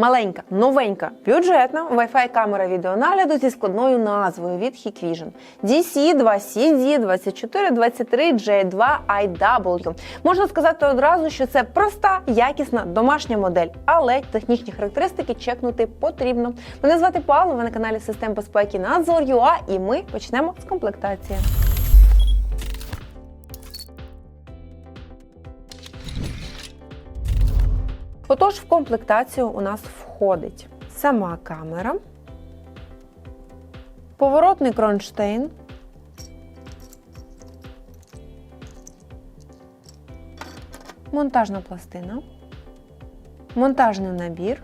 Маленька, новенька, бюджетна Wi-Fi камера відеонагляду зі складною назвою від Hikvision DC2CD 2423J2IW. Можна сказати одразу, що це проста, якісна домашня модель, але технічні характеристики чекнути потрібно. Мене звати Павло, ви на каналі Систем безпеки Надзор.ua і ми почнемо з комплектації. Отож, в комплектацію у нас входить сама камера, поворотний кронштейн, монтажна пластина, монтажний набір,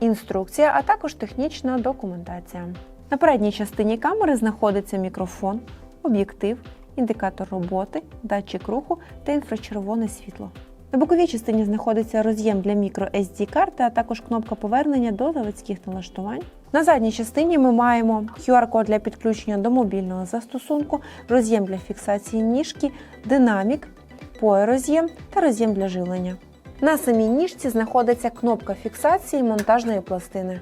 інструкція, а також технічна документація. На передній частині камери знаходиться мікрофон, об'єктив, індикатор роботи, датчик руху та інфрачервоне світло. На боковій частині знаходиться роз'єм для microSD карти, а також кнопка повернення до заводських налаштувань. На задній частині ми маємо QR-код для підключення до мобільного застосунку, роз'єм для фіксації ніжки, динамік, POE-роз'єм та роз'єм для живлення. На самій ніжці знаходиться кнопка фіксації монтажної пластини.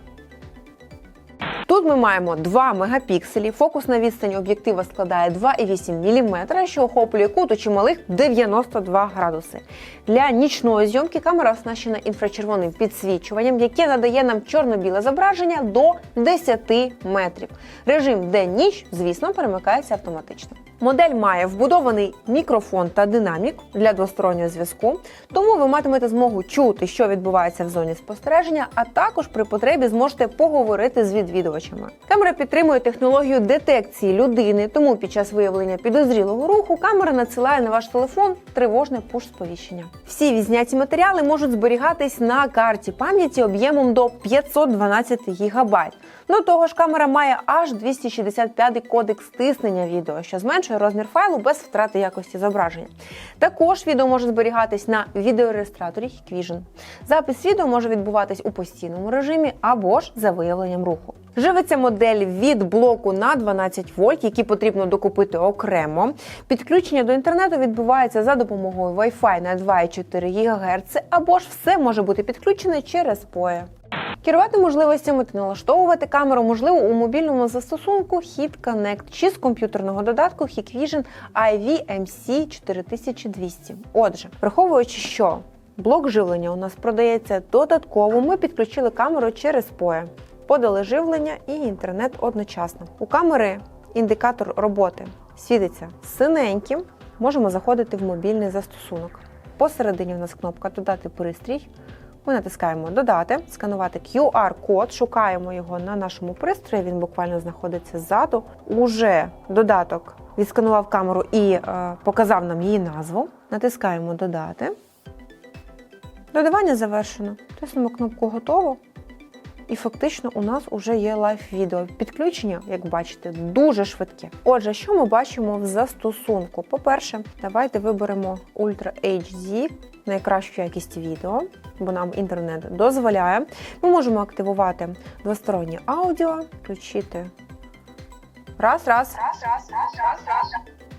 Тут ми маємо 2 мегапікселі, фокусна відстань об'єктива складає 2,8 мм, що охоплює кут у чималих 92 градуси. Для нічної зйомки камера оснащена інфрачервоним підсвічуванням, яке надає нам чорно-біле зображення до 10 метрів. Режим день-ніч, звісно, перемикається автоматично. Модель має вбудований мікрофон та динамік для двостороннього зв'язку, тому ви матимете змогу чути, що відбувається в зоні спостереження, а також при потребі зможете поговорити з відвідувачами. Камера підтримує технологію детекції людини, тому під час виявлення підозрілого руху камера надсилає на ваш телефон тривожне пуш-сповіщення. Всі відзняті матеріали можуть зберігатись на карті пам'яті об'ємом до 512 ГБ. До того ж, камера має аж 265 кодек стиснення відео, що зменшує розмір файлу без втрати якості зображення. Також відео може зберігатись на відеореєстраторі Hikvision. Запис відео може відбуватись у постійному режимі або ж за виявленням руху. Живиться модель від блоку на 12 вольт, який потрібно докупити окремо. Підключення до інтернету відбувається за допомогою Wi-Fi на 2,4 ГГц, або ж все може бути підключене через PoE. Керувати можливостями та налаштовувати камеру можливо у мобільному застосунку Hit Connect чи з комп'ютерного додатку Hikvision IVMC 4200. Отже, враховуючи, що блок живлення у нас продається додатково, ми підключили камеру через PoE. Подали живлення і інтернет одночасно. У камери індикатор роботи світиться синеньким. Можемо заходити в мобільний застосунок. Посередині у нас кнопка Додати пристрій. Ми натискаємо Додати, сканувати QR-код, шукаємо його на нашому пристрої. Він буквально знаходиться ззаду. Уже додаток відсканував камеру і е, показав нам її назву. Натискаємо Додати. Додавання завершено. Тиснемо кнопку Готово. І фактично у нас вже є лайв-відео. Підключення, як бачите, дуже швидке. Отже, що ми бачимо в застосунку? По-перше, давайте виберемо Ultra HD, найкращу якість відео, бо нам інтернет дозволяє. Ми можемо активувати двостороннє аудіо, включити раз, раз. раз, раз, раз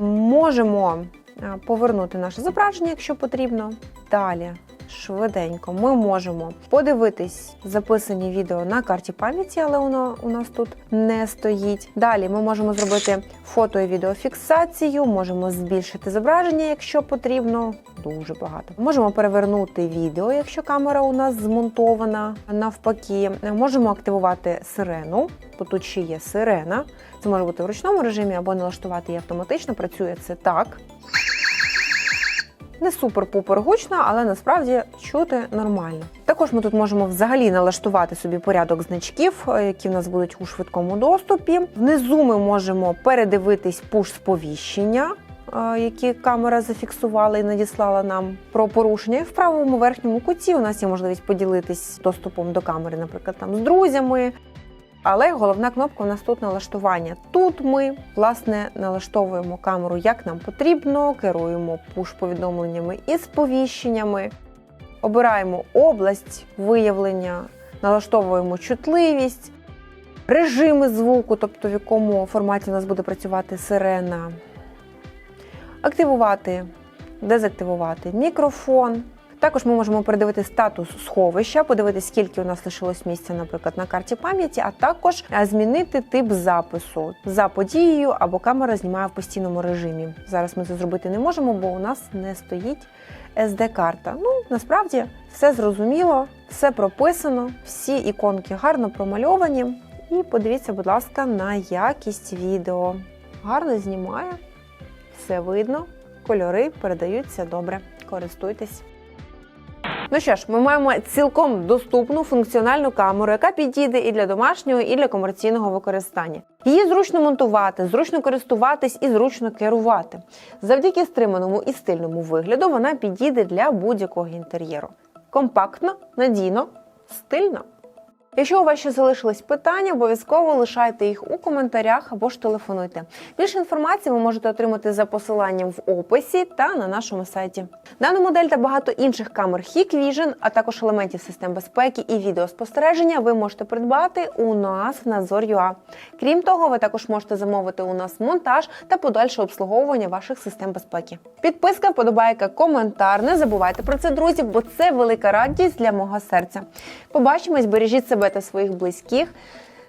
Можемо е, повернути наше зображення, якщо потрібно. Далі швиденько ми можемо подивитись записані відео на карті пам'яті, але воно у нас тут не стоїть. Далі ми можемо зробити фото і відеофіксацію, можемо збільшити зображення, якщо потрібно. Дуже багато. Можемо перевернути відео, якщо камера у нас змонтована навпаки. Можемо активувати сирену, бо тут ще є сирена. Це може бути в ручному режимі або налаштувати її автоматично. Працює це так. Не супер-пупер гучно, але насправді чути нормально. Також ми тут можемо взагалі налаштувати собі порядок значків, е, які в нас будуть у швидкому доступі. Внизу ми можемо передивитись пуш-сповіщення, е, які камера зафіксувала і надіслала нам про порушення. І в правому верхньому куті у нас є можливість поділитись доступом до камери, наприклад, там з друзями. Але головна кнопка у нас тут налаштування. Тут ми власне налаштовуємо камеру як нам потрібно, керуємо пуш-повідомленнями і сповіщеннями, обираємо область виявлення, налаштовуємо чутливість, режими звуку, тобто в якому форматі у нас буде працювати сирена, активувати, дезактивувати мікрофон. Також ми можемо передивити статус сховища, подивитися, скільки у нас лишилось місця, наприклад, на карті пам'яті, а також е, змінити тип запису за подією або камера знімає в постійному режимі. Зараз ми це зробити не можемо, бо у нас не стоїть SD-карта. Ну, насправді все зрозуміло, все прописано, всі іконки гарно промальовані. І подивіться, будь ласка, на якість відео. Гарно знімає, все видно, кольори передаються добре. Користуйтесь. Ну що ж, ми маємо цілком доступну функціональну камеру, яка підійде і для домашнього, і для комерційного використання. Її зручно монтувати, зручно користуватись і зручно керувати. Завдяки стриманому і стильному вигляду вона підійде для будь-якого інтер'єру. Компактно, надійно, стильно. Якщо у вас ще залишились питання, обов'язково лишайте їх у коментарях або ж телефонуйте. Більше інформації ви можете отримати за посиланням в описі та на нашому сайті. Дану модель та багато інших камер Hikvision, а також елементів систем безпеки і відеоспостереження ви можете придбати у нас в Назор.ua. Крім того, ви також можете замовити у нас монтаж та подальше обслуговування ваших систем безпеки. Підписка, вподобайка, коментар. Не забувайте про це, друзі, бо це велика радість для мого серця. Побачимось, бережіть себе та своїх близьких.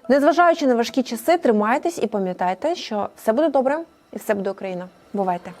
Незважаючи на важкі часи, тримайтесь і пам'ятайте, що все буде добре і все буде Україна. Бувайте!